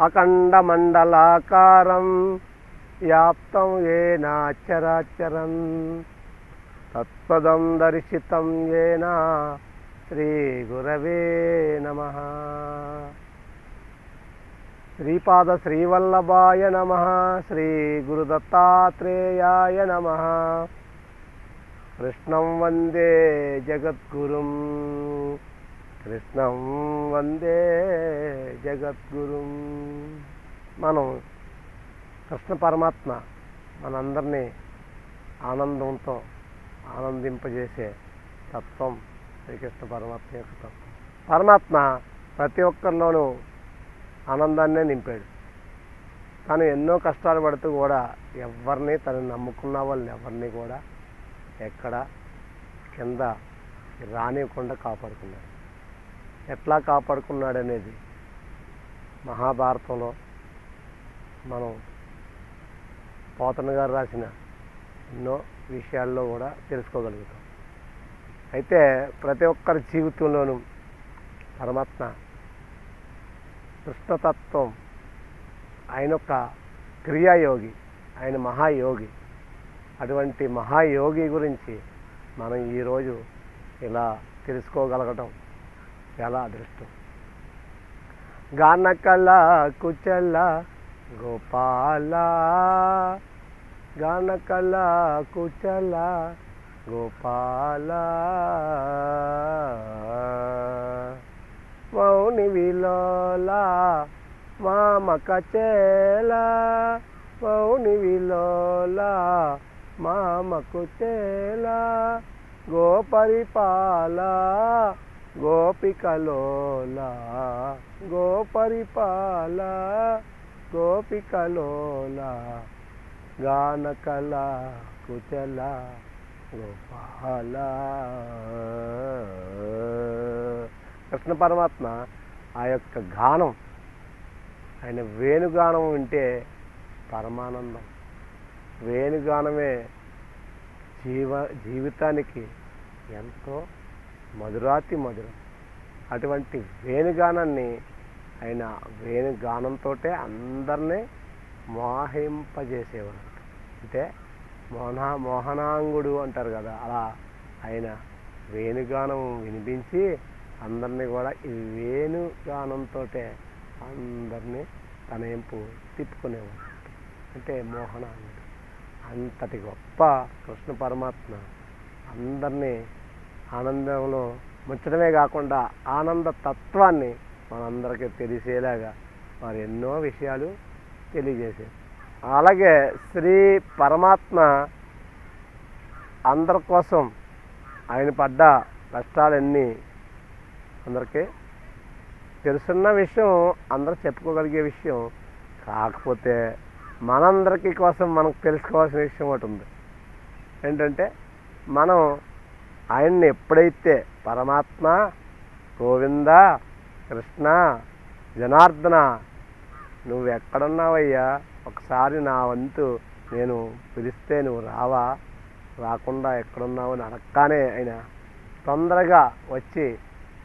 అఖండమండలాకారం వ్యాప్తం ఏన చరాచరం తత్పదం దర్శితం ఏనా శ్రీ గురవే నమ. శ్రీపాద శ్రీవల్లభాయ నమ. శ్రీ గురుదత్తాత్రేయాయ నమ. కృష్ణం వందే జగద్గురుం. కృష్ణం వందే జగద్గురుం. మనం కృష్ణ పరమాత్మ మనందరినీ ఆనందంతో ఆనందింపజేసే తత్వం శ్రీకృష్ణ పరమాత్మ యొక్క తత్వం. పరమాత్మ ప్రతి ఒక్కరిలోనూ ఆనందాన్నే నింపాడు. తను ఎన్నో కష్టాలు పడుతూ కూడా ఎవరిని తను నమ్ముకున్న వాళ్ళని ఎవరిని కూడా ఎక్కడ? కింద. రానివ్వకుండా కాపాడుకున్నాడు. ఎట్లా కాపాడుకున్నాడు అనేది మహాభారతంలో మనం పోతన గారు రాసిన ఎన్నో విషయాల్లో కూడా తెలుసుకోగలుగుతాం. అయితే ప్రతి ఒక్కరి జీవితంలోనూ పరమాత్మ కృష్ణతత్వం ఆయన ఒక క్రియాయోగి ఆయన మహాయోగి. అటువంటి మహాయోగి గురించి మనం ఈరోజు ఇలా తెలుసుకోగలగటం చాలా అదృష్టం. గానకళ కుచల గోపాల గానకళ కుచల గోపాల మౌని విలోల మామక చేల మౌని విలోలా మామకు చేల గోపరిపాల గోపికలోలా గోపరిపాల గోపికలోలా గానకల కుచల గోపాల. కృష్ణ పరమాత్మ ఆ యొక్క గానం ఆయన వేణుగానం వింటే పరమానందం. వేణుగానమే జీవ జీవితానికి ఎంతో మధురాతి మధురం. అటువంటి వేణుగానాన్ని ఆయన వేణుగానంతో అందరినీ మోహింపజేసేవాడు అంటే మోహన మోహనాంగుడు అంటారు కదా అలా ఆయన వేణుగానం వినిపించి అందరినీ కూడా ఈ వేణుగానంతో అందరినీ తన ఎంపు తిప్పుకునేవాడు అంటే మోహనాంగుడు. అంతటి గొప్ప కృష్ణ పరమాత్మ అందరినీ ఆనందంలో ముంచడమే కాకుండా ఆనంద తత్వాన్ని మనందరికీ తెలిసేలాగా వారు ఎన్నో విషయాలు తెలియజేశారు. అలాగే శ్రీ పరమాత్మ అందరి కోసం ఆయన పడ్డ కష్టాలన్నీ అందరికీ తెలుసున్న విషయం అందరూ చెప్పుకోగలిగే విషయం కాకపోతే మనందరికీ కోసం మనకు తెలుసుకోవాల్సిన విషయం ఒకటి ఉంది. ఏంటంటే మనం ఆయన్ని ఎప్పుడైతే పరమాత్మ గోవింద కృష్ణ జనార్దన నువ్వు ఎక్కడున్నావయ్యా ఒకసారి నా వంతు నేను పిలిస్తే నువ్వు రావా? రాకుండా ఎక్కడున్నావు అని అడగగానే ఆయన తొందరగా వచ్చి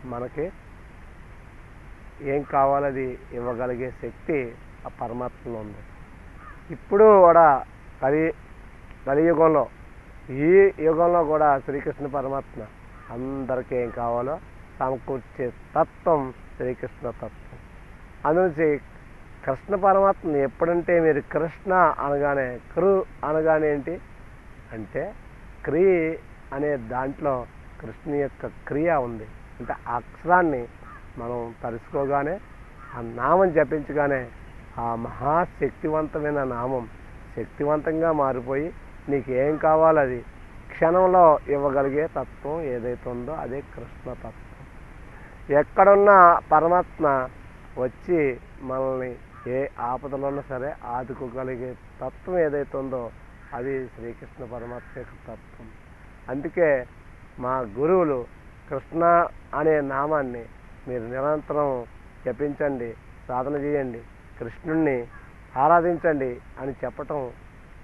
మనకి ఏం కావాలది ఇవ్వగలిగే శక్తి ఆ పరమాత్మలో ఉంది. ఇప్పుడు కూడా కలి కలియుగంలో ఈ యుగంలో కూడా శ్రీకృష్ణ పరమాత్మ అందరికీ ఏం కావాలో సమకూర్చే తత్వం శ్రీకృష్ణ తత్వం. అందునుంచి కృష్ణ పరమాత్మ ఎప్పుడంటే మీరు కృష్ణ అనగానే కృ అనగానే ఏంటి? అంటే క్రీ అనే దాంట్లో కృష్ణ యొక్క క్రియ ఉంది. అంటే ఆ అక్షరాన్ని మనం తలుసుకోగానే ఆ నామం జపించగానే ఆ మహాశక్తివంతమైన నామం శక్తివంతంగా మారిపోయి నీకు ఏం కావాలో అది? క్షణంలో ఇవ్వగలిగే తత్వం ఏదైతే ఉందో అదే కృష్ణ తత్వం. పరమాత్మ వచ్చి మనల్ని ఏ ఆపదలో సరే ఆదుకోగలిగే తత్వం ఏదైతే ఉందో అది శ్రీకృష్ణ పరమాత్మ యొక్క తత్వం. అందుకే మా గురువులు కృష్ణ అనే నామాన్ని మీరు నిరంతరం జపించండి సాధన చేయండి. కృష్ణుణ్ణి ఆరాధించండి అని చెప్పటం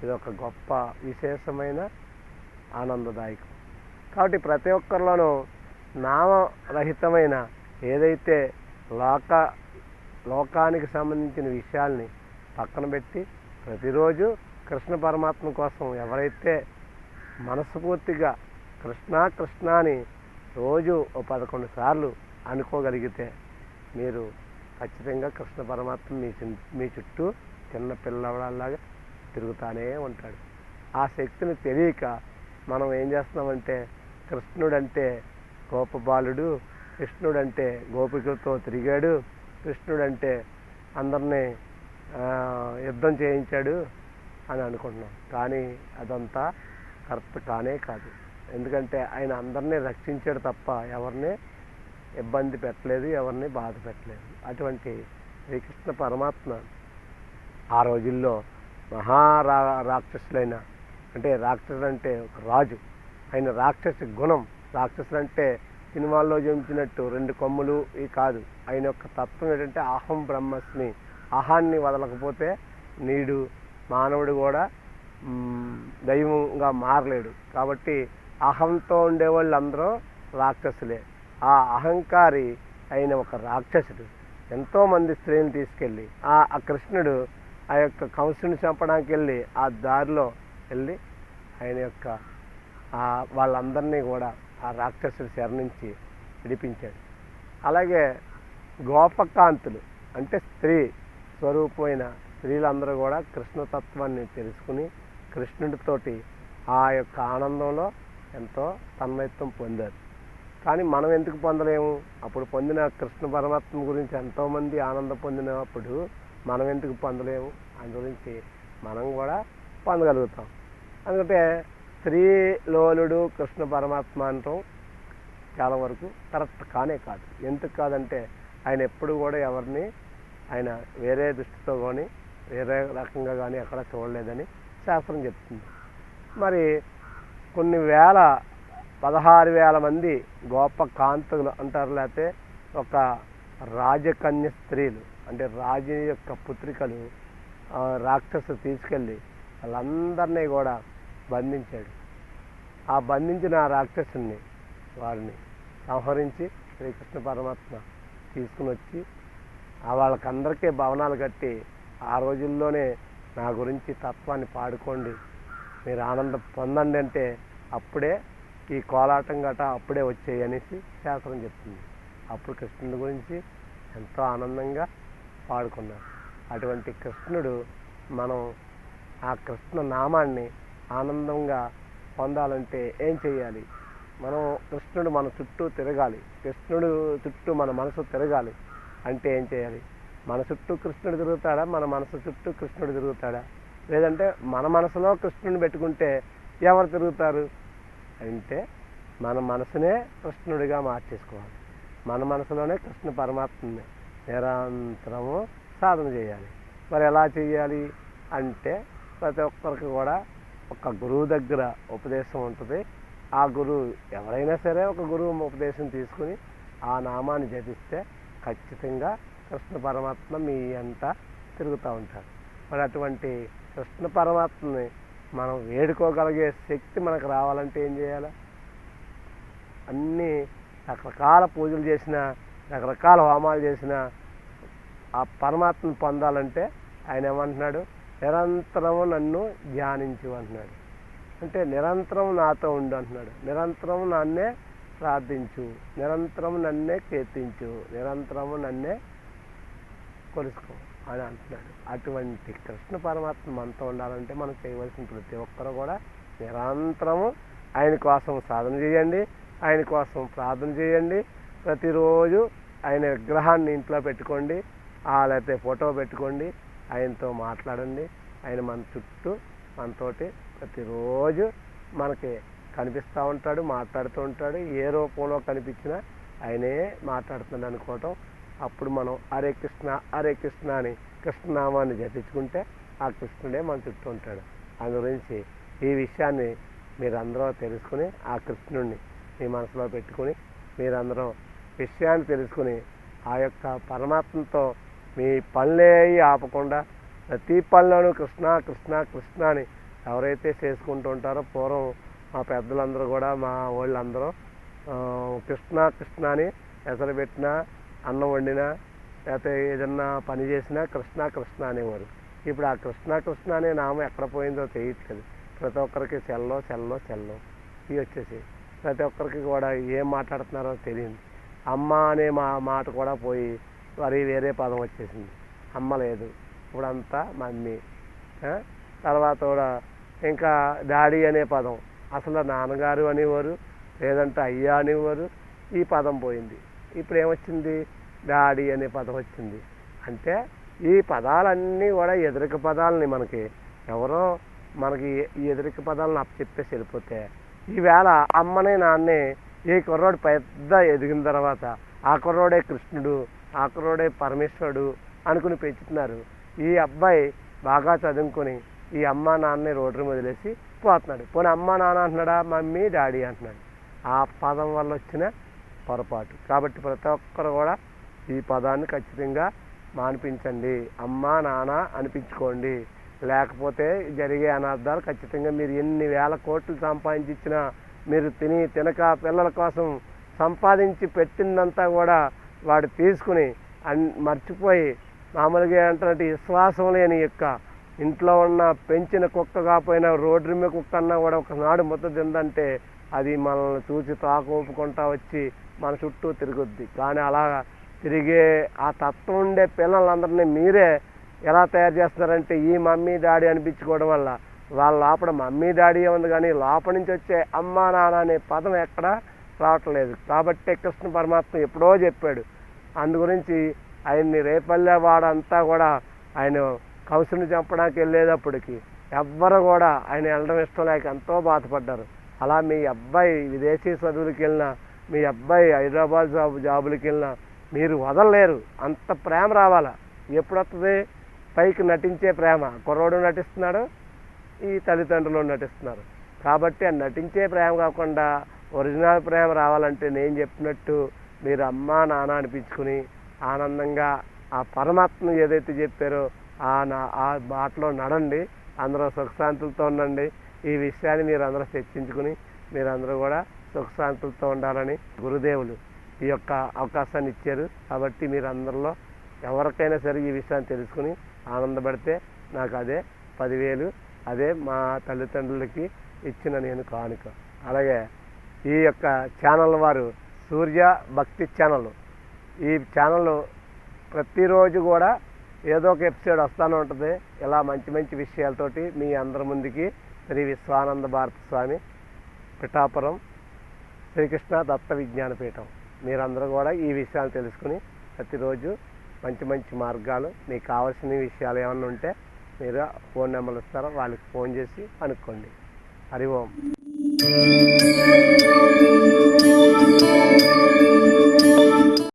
ఇది ఒక గొప్ప విశేషమైన ఆనందదాయకం. కాబట్టి ప్రతి ఒక్కరిలోనూ నామరహితమైన ఏదైతే లోక లోకానికి సంబంధించిన విషయాల్ని పక్కన పెట్టి ప్రతిరోజు కృష్ణ పరమాత్మ కోసం ఎవరైతే మనస్ఫూర్తిగా కృష్ణ కృష్ణ అని రోజు ఓ పదకొండు సార్లు అనుకోగలిగితే మీరు ఖచ్చితంగా కృష్ణ పరమాత్మ మీ మీ చుట్టూ చిన్న పిల్లవాళ్ళలాగా తిరుగుతానే ఉంటాడు. ఆ శక్తిని తెలియక మనం ఏం చేస్తున్నామంటే కృష్ణుడంటే గోపబాలుడు కృష్ణుడంటే గోపికలతో తిరిగాడు కృష్ణుడంటే అందరినీ యుద్ధం చేయించాడు అని అనుకుంటున్నాం. కానీ అదంతా కరెక్ట్ కానే కాదు. ఎందుకంటే ఆయన అందరినీ రక్షించాడు తప్ప ఎవరిని ఇబ్బంది పెట్టలేదు ఎవరిని బాధ పెట్టలేదు. అటువంటి శ్రీకృష్ణ పరమాత్మ ఆ రోజుల్లో మహారా రాక్షసులైన అంటే రాక్షసుడు అంటే ఒక రాజు ఆయన రాక్షసి గుణం. రాక్షసులు అంటే సినిమాల్లో చూపించినట్టు రెండు కొమ్ములు ఈ కాదు. ఆయన యొక్క తత్వం ఏంటంటే అహం బ్రహ్మస్మి. అహాన్ని వదలకపోతే నీడు మానవుడు కూడా దైవంగా మారలేడు. కాబట్టి అహంతో ఉండేవాళ్ళు అందరూ రాక్షసులే. ఆ అహంకారి అయిన ఒక రాక్షసుడు. ఎంతోమంది స్త్రీని తీసుకెళ్ళి ఆ ఆ కృష్ణుడు ఆ యొక్క కంసుని చంపడానికి వెళ్ళి ఆ దారిలో వెళ్ళి ఆయన యొక్క ఆ వాళ్ళందరినీ కూడా ఆ రాక్షసుడి శర నుంచి విడిపించాడు. అలాగే గోపకాంతులు అంటే స్త్రీ స్వరూపమైన స్త్రీలందరూ కూడా కృష్ణతత్వాన్ని తెలుసుకుని కృష్ణుడితోటి ఆ యొక్క ఆనందంలో ఎంతో తన్మయత్వం పొందారు. కానీ మనం ఎందుకు పొందలేము? అప్పుడు పొందిన కృష్ణ పరమాత్మ గురించి ఎంతోమంది ఆనందం పొందినప్పుడు మనం ఎందుకు పొందలేము? అందు గురించి మనం కూడా పొందగలుగుతాం. ఎందుకంటే శ్రీ లోలుడు కృష్ణ పరమాత్మ అంటాం. చాలా వరకు కరెక్ట్ కానే కాదు. ఎందుకు కాదంటే ఆయన ఎప్పుడు కూడా ఎవరిని ఆయన వేరే దృష్టితో కానీ వేరే రకంగా కానీ ఎక్కడ చూడలేదని శాస్త్రం చెప్తుంది. మరి కొన్ని వేల పదహారు వేల మంది గొప్ప కాంతలు అంటారు లేకపోతే ఒక రాజకన్య స్త్రీలు అంటే రాజు యొక్క పుత్రికలు ఆ, రాక్షసు తీసుకెళ్ళి వాళ్ళందరినీ కూడా బంధించాడు. ఆ బంధించిన ఆ రాక్షసుని వారిని సంహరించి శ్రీకృష్ణ పరమాత్మ తీసుకుని వచ్చి ఆ వాళ్ళకందరికీ భవనాలు కట్టి ఆ రోజుల్లోనే నా గురించి తత్వాన్ని పాడుకోండి మీరు ఆనందం పొందండి అంటే అప్పుడే ఈ కోలాటం గట అప్పుడే వచ్చాయి అనేసి శాస్త్రం చెప్తుంది. అప్పుడు కృష్ణుడి గురించి ఎంతో ఆనందంగా పాడుకున్నారు. అటువంటి కృష్ణుడు మనం ఆ కృష్ణ నామాన్ని ఆనందంగా పొందాలంటే ఏం చేయాలి మనం కృష్ణుడు మన చుట్టూ తిరగాలి. కృష్ణుడు చుట్టూ మన మనసు తిరగాలి అంటే ఏం చేయాలి మన చుట్టూ కృష్ణుడు తిరుగుతాడా? మన మనసు చుట్టూ కృష్ణుడు తిరుగుతాడా? లేదంటే మన మనసులో కృష్ణుని పెట్టుకుంటే ఎవరు తిరుగుతారు? అంటే మన మనసునే కృష్ణుడిగా మార్చేసుకోవాలి. మన మనసులోనే కృష్ణ పరమాత్మని నిరంతరము సాధన చేయాలి. మరి ఎలా చేయాలి అంటే ప్రతి ఒక్కరికి కూడా ఒక గురువు దగ్గర ఉపదేశం ఉంటుంది. ఆ గురువు ఎవరైనా సరే ఒక గురువు ఉపదేశం తీసుకుని ఆ నామాన్ని జపిస్తే ఖచ్చితంగా కృష్ణ పరమాత్మ మీ అంతా తిరుగుతూ ఉంటారు. మరి అటువంటి కృష్ణ పరమాత్మని మనం వేడుకోగలిగే శక్తి మనకు రావాలంటే ఏం చేయాలి? అన్నీ రకరకాల పూజలు చేసిన రకరకాల హోమాలు చేసిన ఆ పరమాత్మను పొందాలంటే ఆయన ఏమంటున్నాడు? నిరంతరము నన్ను ధ్యానించు అంటున్నాడు. అంటే నిరంతరం నాతో ఉండు అంటున్నాడు. నిరంతరం నన్నే ప్రార్థించు. నిరంతరం నన్నే కీర్తించు. నిరంతరము నన్నే కొలుసుకో. అని అంటున్నాడు. అటువంటి కృష్ణ పరమాత్మ మనతో ఉండాలంటే మనం చేయవలసిన ప్రతి ఒక్కరు కూడా నిరంతరము ఆయన కోసం సాధన చేయండి ఆయన కోసం ప్రార్థన చేయండి. ప్రతిరోజు ఆయన విగ్రహాన్ని ఇంట్లో పెట్టుకోండి ఆ లేకపోతే ఫోటో పెట్టుకోండి ఆయనతో మాట్లాడండి. ఆయన మన చుట్టూ మనతోటి ప్రతిరోజు మనకి కనిపిస్తూ ఉంటాడు మాట్లాడుతూ ఉంటాడు. ఏ రూపంలో కనిపించినా ఆయనే మాట్లాడుతున్నాడు అనుకోవటం అప్పుడు మనం హరే కృష్ణ హరే కృష్ణ అని కృష్ణనామాన్ని జపించుకుంటే ఆ కృష్ణుడే మన చుట్టూ ఉంటాడు. అందు గురించి ఈ విషయాన్ని మీరందరూ తెలుసుకుని ఆ కృష్ణుడిని మీ మనసులో పెట్టుకుని మీరందరూ విషయాన్ని తెలుసుకుని ఆ యొక్క పరమాత్మతో మీ పనులే ఆపకుండా ప్రతి పనిలోనూ కృష్ణ కృష్ణ కృష్ణ అని ఎవరైతే చేసుకుంటూ ఉంటారో పూర్వం మా పెద్దలందరూ కూడా మా వాళ్ళందరూ కృష్ణ కృష్ణ అని ఎసరు పెట్టినా అన్నం వండినా లేకపోతే ఏదన్నా పని చేసినా కృష్ణ కృష్ణ అనేవారు. ఇప్పుడు ఆ కృష్ణ కృష్ణ అనే నామం ఎక్కడ పోయిందో తెలియట్లేదు. ప్రతి ఒక్కరికి సెల్లో సెల్లో సెల్లో. ఇవి వచ్చేసి. ప్రతి ఒక్కరికి కూడా ఏం మాట్లాడుతున్నారో తెలియదు. అమ్మ అనే మా మాట కూడా పోయి మరి వేరే పదం వచ్చేసింది. అమ్మ లేదు. ఇప్పుడంతా మమ్మీ. తర్వాత కూడా ఇంకా డాడీ అనే పదం. అసలు నాన్నగారు అనేవారు లేదంటే అయ్యా అనేవారు ఈ పదం పోయింది. ఇప్పుడు ఏమొచ్చింది డాడీ అనే పదం వచ్చింది. అంటే ఈ పదాలన్నీ కూడా ఎదురిక పదాలని మనకి ఎవరో మనకి ఈ ఎదురిక పదాలను అప్పచెప్పేసి వెళ్ళిపోతే ఈవేళ అమ్మని నాన్నే ఈ కుర్రోడు పెద్ద ఎదిగిన తర్వాత ఆ కుర్రోడే కృష్ణుడు ఆ కుర్రోడే పరమేశ్వరుడు అనుకుని పెంచుతున్నారు. ఈ అబ్బాయి బాగా చదువుకొని ఈ అమ్మ నాన్నని రోడ్డు వదిలేసి పోతున్నాడు. పోనీ అమ్మ నాన్న అంటున్నాడా? మమ్మీ డాడీ అంటున్నాడు. ఆ పదం వల్ల వచ్చిన పొరపాటు. కాబట్టి ప్రతి ఒక్కరు కూడా ఈ పదాన్ని ఖచ్చితంగా మానిపించండి. అమ్మ నాన్న అనిపించుకోండి. లేకపోతే జరిగే అనర్థాలు ఖచ్చితంగా మీరు ఎన్ని వేల కోట్లు సంపాదించినా మీరు తిని తినక పిల్లల కోసం సంపాదించి పెట్టిందంతా కూడా వాడు తీసుకుని అన్ మర్చిపోయి మామూలుగా ఏంటంటే విశ్వాసం లేని యొక్క ఇంట్లో ఉన్న పెంచిన కుక్క కాకపోయినా రోడ్డు మీద కుక్క అన్నా కూడా ఒకనాడు ముద్ద తిందంటే అది మనల్ని చూసి తాకు వచ్చి మన చుట్టూ తిరుగుద్ది. కానీ అలా తిరిగే ఆ తత్వం ఉండే పిల్లలందరినీ మీరే ఎలా తయారు చేస్తున్నారంటే ఈ మమ్మీ డాడీ అనిపించుకోవడం వల్ల. వాళ్ళ లోపల మమ్మీ డాడీ ఉంది కానీ లోపల నుంచి వచ్చే అమ్మా నాన్న అనే పదం ఎక్కడా రావట్లేదు. కాబట్టి కృష్ణ పరమాత్మ ఎప్పుడో చెప్పాడు. అందు గురించి ఆయన్ని రేపల్లె వాడంతా కూడా ఆయన కంసుని చంపడానికి వెళ్ళేటప్పటికి ఎవ్వరు కూడా ఆయన వెళ్ళడం ఇష్టం లేక ఎంతో బాధపడ్డారు. అలా మీ అబ్బాయి విదేశీ చదువులకు వెళ్ళినా మీ అబ్బాయి హైదరాబాద్ జాబ్ జాబులకి వెళ్ళినా మీరు వదలలేరు. అంత ప్రేమ రావాలా? ఎప్పుడు వస్తుంది పైకి నటించే ప్రేమ. కుర్రోడు నటిస్తున్నాడు ఈ తల్లిదండ్రులు నటిస్తున్నారు. కాబట్టి ఆ నటించే ప్రేమ కాకుండా ఒరిజినల్ ప్రేమ రావాలంటే నేను చెప్పినట్టు మీరు అమ్మ నాన్న అనిపించుకుని ఆనందంగా ఆ పరమాత్మ ఏదైతే చెప్పారో ఆ నా ఆ బాటలో నడండి. అందరూ సుఖశాంతులతో ఉండండి. ఈ విషయాన్ని మీరు అందరూ చర్చించుకుని మీరందరూ కూడా సుఖశాంతులతో ఉండాలని గురుదేవులు ఈ యొక్క అవకాశాన్ని ఇచ్చారు. కాబట్టి మీరు అందరిలో ఎవరికైనా సరే ఈ విషయాన్ని తెలుసుకుని ఆనందపడితే నాకు అదే పదివేలు అదే మా తల్లిదండ్రులకి ఇచ్చిన నేను కానుక. అలాగే ఈ యొక్క ఛానల్ వారు సూర్య భక్తి ఛానల్. ఈ ఛానల్ ప్రతిరోజు కూడా ఏదో ఒక ఎపిసోడ్ వస్తూనే ఉంటుంది. ఇలా మంచి మంచి విషయాలతోటి మీ అందరి ముందుకి శ్రీ విశ్వానంద భారత స్వామి పిఠాపురం శ్రీకృష్ణ దత్త విజ్ఞానపీఠం మీరందరూ కూడా ఈ విషయాలు తెలుసుకుని ప్రతిరోజు మంచి మంచి మార్గాలు మీకు కావాల్సిన విషయాలు ఏమన్నా ఉంటే మీరు ఫోన్ నెంబర్లు ఇస్తారో వాళ్ళకి ఫోన్ చేసి కనుక్కోండి హరి ఓం.